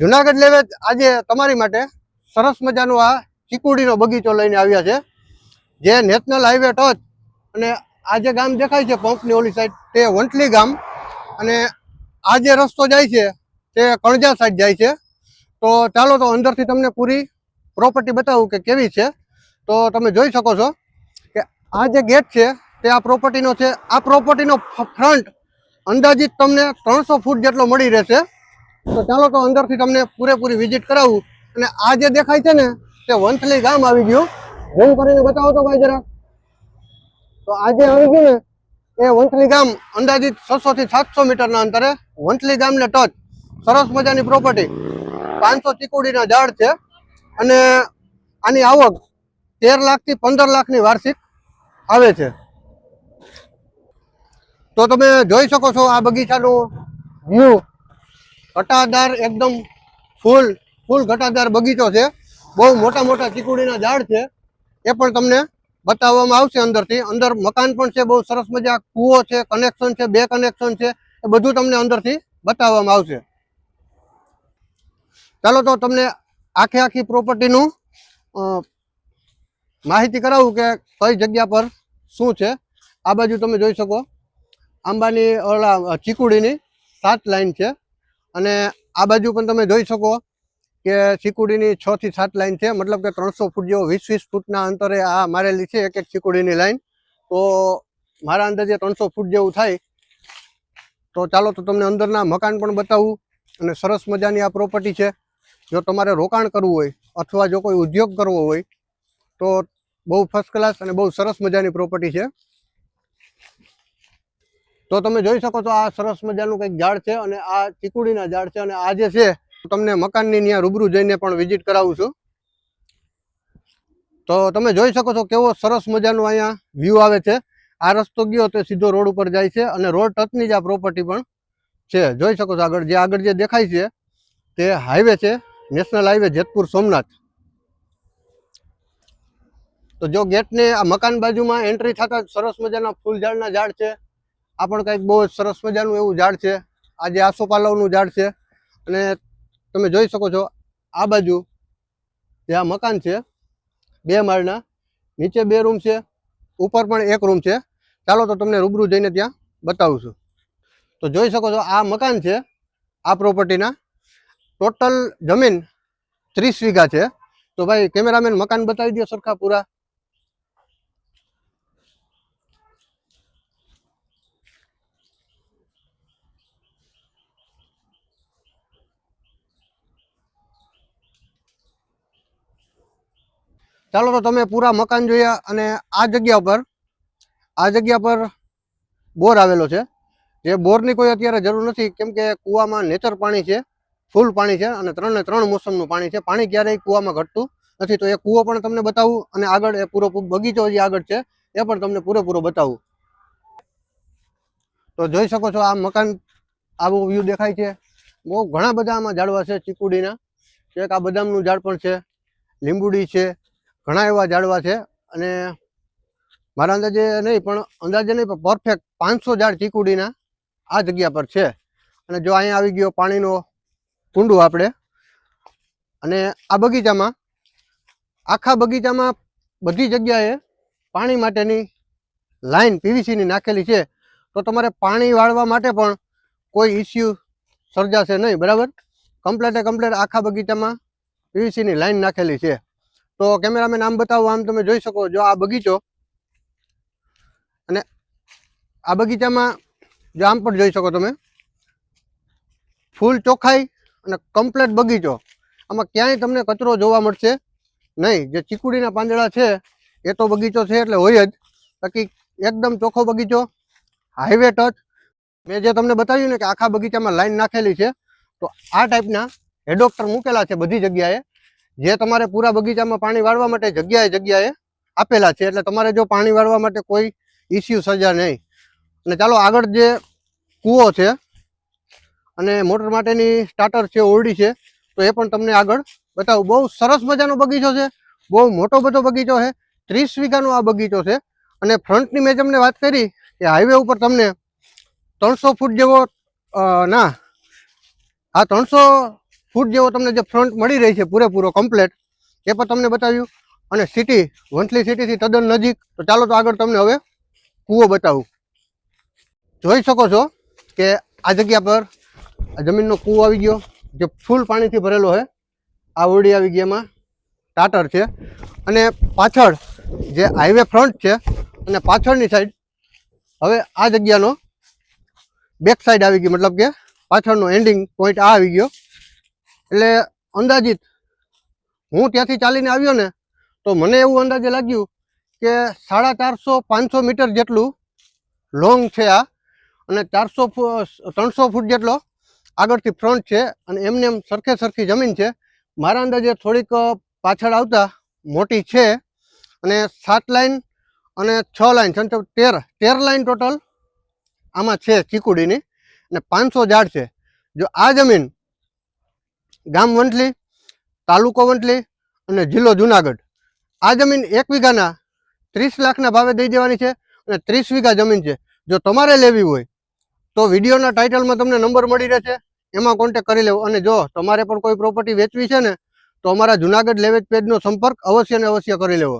જુનાગઢ લેવે આજે તમારી માટે સરસ મજાનું આ ચીકુડીનો બગીચો લઈને આવ્યા છે, જે નેશનલ હાઈવે ટચ અને આ જે ગામ દેખાય છે પંપની ઓલી સાઈડ તે વંટલી ગામ અને આ જે રસ્તો જાય છે, તે કણજા સાઈડ જાય છે. તો ચાલો તો અંદરથી તમને પૂરી પ્રોપર્ટી બતાવું કે કેવી છે. તો તમે જોઈ શકો છો કે આ જે ગેટ છે, તે આ પ્રોપર્ટીનો છે. આ પ્રોપર્ટીનો ફ્રન્ટ અંદાજિત તમને ત્રણસો ફૂટ જેટલો મળી રહેશે. તો ચાલો તો અંદરથી તમને પૂરેપૂરી વિઝિટ કરાવું. અને આ જે દેખાય છે ને, તે વંથલી ગામ આવી ગયું. ઝૂમ કરીને બતાવો તો ભાઈ જરા. તો આ જે આવી ગયું ને, એ વંથલી ગામ અંદાજિત છસો થી સાતસો મીટરના અંતરે વંથલી ગામને ટચ સરસ મજાની પ્રોપર્ટી પાંચસો ચીકુડીના ઝાડ છે. અને આની આવક તેર લાખથી પંદર લાખની વાર્ષિક આવે છે. તો તમે જોઈ શકો છો આ બગીચાનું વ્યૂ ઘટાદાર એકદમ ફૂલ ફૂલ ઘટાદાર બગીચો છે. બહુ મોટા મોટા ચીકુડીના ઝાડ છે. એ પણ તમને બતાવવામાં આવશે અંદરથી. અંદર મકાન પણ છે, બહુ સરસ મજા કૂવો છે કનેક્શન છે, બે કનેક્શન છે. એ બધું તમને અંદરથી બતાવવામાં આવશે. ચાલો તો તમને આખે આખી પ્રોપર્ટીનું માહિતી કરાવું કે કઈ જગ્યા પર શું છે. આ બાજુ તમે જોઈ શકો. આંબાની ઓલા ચીકુડીની સાત લાઈન છે. અને આ બાજુ પણ તમે જોઈ શકો કે ચીકુડીની છ થી સાત લાઈન છે. મતલબ કે ત્રણસો ફૂટ જેવો, વીસ વીસ ફૂટના અંતરે આ મારેલી છે એક એક ચીકુડીની લાઈન. તો મારા અંદાજે ત્રણસો ફૂટ જેવું થાય. તો ચાલો તો તમને અંદરના મકાન પણ બતાવું. અને સરસ મજાની આ પ્રોપર્ટી છે. જો તમારે રોકાણ કરવું હોય અથવા જો કોઈ ઉદ્યોગ કરવો હોય, તો બહુ ફર્સ્ટ ક્લાસ અને બહુ સરસ મજાની પ્રોપર્ટી છે. તો તમે જોઈ શકો છો આ સરસ મજાનું કંઈક ઝાડ છે અને આ ચીકુડીના ઝાડ છે અને આ જે છે તમને મકાનની ત્યાં રૂબરૂ જઈને પણ વિઝિટ કરાવું છું. તો તમે જોઈ શકો છો કેવો સરસ મજાનું અહીંયા વ્યૂ આવે છે. આ રસ્તો ગયો તો સીધો રોડ ઉપર જાય છે અને રોડ ટચની જ આ પ્રોપર્ટી પણ છે. જોઈ શકો છો આગળ જે આગળ જે દેખાય છે, તે હાઈવે છે નેશનલ હાઈવે જેતપુર સોમનાથ. તો જો ગેટને આ મકાન બાજુમાં એન્ટ્રી થતા સરસ મજાના ફૂલ ઝાડના ઝાડ છે. આ પણ કંઈક બહુ સરસ મજાનું એવું ઝાડ છે. આ જે આસોપાલવનું ઝાડ છે. અને તમે જોઈ શકો છો, આ બાજુ જે આ મકાન છે, બે માળના, નીચે બે રૂમ છે, ઉપર પણ એક રૂમ છે. ચાલો તો તમને રૂબરૂ જઈને ત્યાં બતાવું છું. તો જોઈ શકો છો, આ મકાન છે, આ પ્રોપર્ટીના. ટોટલ જમીન ત્રીસ વીઘા છે. તો ભાઈ કેમેરામેન મકાન બતાવી દો સરખા પૂરા. ચાલો તો તમે પૂરા મકાન જોયા અને આ જગ્યા પર, આ જગ્યા પર બોર આવેલો છે. જે બોરની કોઈ અત્યારે જરૂર નથી, કેમ કે કૂવામાં નેચર પાણી છે, ફૂલ પાણી છે અને ત્રણે ત્રણ મોસમનું પાણી છે. પાણી ક્યારેય કૂવામાં ઘટતું નથી. તો એ કૂવો પણ તમને બતાવું અને આગળ એ પૂરો બગીચો જે આગળ છે, એ પણ તમને પૂરેપૂરો બતાવું. તો જોઈ શકો છો આ મકાન, આવું વ્યૂ દેખાય છે. બહુ ઘણા બધા આમાં ઝાડવા છે ચીકુડીના. એક આ બદામનું ઝાડ પણ છે, લીંબુડી છે ઘણા એવા ઝાડવા છે અને મારા અંદાજે નહીં, પણ અંદાજે નહીં, પણ પરફેક્ટ પાંચસો ઝાડ ચીકુડીના આ જગ્યા પર છે. અને જો અહીંયા આવી ગયો પાણીનો કુંડું આપણે, અને આ બગીચામાં, આખા બગીચામાં બધી જગ્યાએ પાણી માટેની લાઈન પીવીસીની નાખેલી છે. તો તમારે પાણી વાળવા માટે પણ કોઈ ઇસ્યુ સર્જાશે નહીં, બરાબર? કમ્પ્લેટે કમ્પ્લેટ આખા બગીચામાં પીવીસીની લાઈન નાખેલી છે. તો કેમેરામેન આમ બતાવો, આમ તમે જોઈ શકો જો આ બગીચો. અને આ બગીચામાં જો આમ પણ જોઈ શકો તમે. ફૂલ ચોખ્ખાઈ અને કમ્પ્લેટ બગીચો. આમાં ક્યાંય તમને કચરો જોવા મળશે નહીં. જે ચીકુડીના પાંદડા છે, એ તો બગીચો છે એટલે હોય જ. બાકી એકદમ ચોખ્ખો બગીચો હાઈવે ટચ મેં જે તમને બતાવ્યું ને કે આખા બગીચામાં લાઈન નાખેલી છે, તો આ ટાઈપના હેડોક્ટર મૂકેલા છે બધી જગ્યાએ. જે તમારે પૂરા બગીચામાં પાણી વાળવા માટે જગ્યાએ જગ્યાએ આપેલા છે, એટલે તમારે જો પાણી વાળવા માટે કોઈ ઇસ્યુ સર્જા નહીં. અને ચાલો આગળ જે કૂવો છે, અને મોટર માટેની સ્ટાર્ટર છે, ઓરડી છે, તો એ પણ તમને આગળ બતાવું. બહુ સરસ મજાનો બગીચો છે, બહુ મોટો બધો બગીચો છે, ત્રીસ વીઘાનો આ બગીચો છે. અને ફ્રન્ટની મેં તમને વાત કરી કે હાઈવે ઉપર તમને ત્રણસો ફૂટ જેવો ના, આ ત્રણસો ફૂટ જેવો તમને જે ફ્રન્ટ મળી રહી છે પૂરેપૂરો કમ્પ્લેટ એ પણ તમને બતાવ્યું. અને સિટી વંથલી સિટીથી તદ્દન નજીક, તો ચાલો તો આગળ તમને હવે કૂવો બતાવું. જોઈ શકો છો કે આ જગ્યા પર આ જમીનનો કૂવો આવી ગયો, જે ફૂલ પાણીથી ભરેલો છે. આ ઓરડી આવી ગઈ એમાં, ટાટર છે. અને પાછળ જે હાઈવે ફ્રન્ટ છે, અને પાછળની સાઈડ હવે આ જગ્યાનો બેક સાઈડ આવી ગઈ, મતલબ કે પાછળનો એન્ડિંગ પોઈન્ટ આ આવી ગયો. એટલે અંદાજિત હું ત્યાંથી ચાલીને આવ્યો ને, તો મને એવું અંદાજે લાગ્યું કે સાડા ચારસો પાંચસો મીટર જેટલું લોંગ છે આ, અને ચારસો ત્રણસો ફૂટ જેટલો આગળથી ફ્રન્ટ છે, અને એમને એમ સરખે સરખી જમીન છે. મારા અંદાજે થોડીક પાછળ આવતા મોટી છે, અને સાત લાઈન અને છ લાઈન સંતો તેર તેર લાઈન ટોટલ આમાં છે ચીકુડીની, અને પાંચસો ઝાડ છે. જો આ જમીન ગામ વંથલી તાલુકો વંથલી અને જિલ્લો જુનાગઢ. આ જમીન એક વીઘાના ત્રીસ લાખના ભાવે દઈ દેવાની છે અને ત્રીસ વીઘા જમીન છે. જો તમારે લેવી હોય તો વિડીયોના ટાઇટલમાં તમને નંબર મળી રહેશે, એમાં કોન્ટેક કરી લેવો. અને જો તમારે પણ કોઈ પ્રોપર્ટી વેચવી છે ને, તો અમારા જુનાગઢ લેવેજ પેજનો સંપર્ક અવશ્ય ને અવશ્ય કરી લેવો.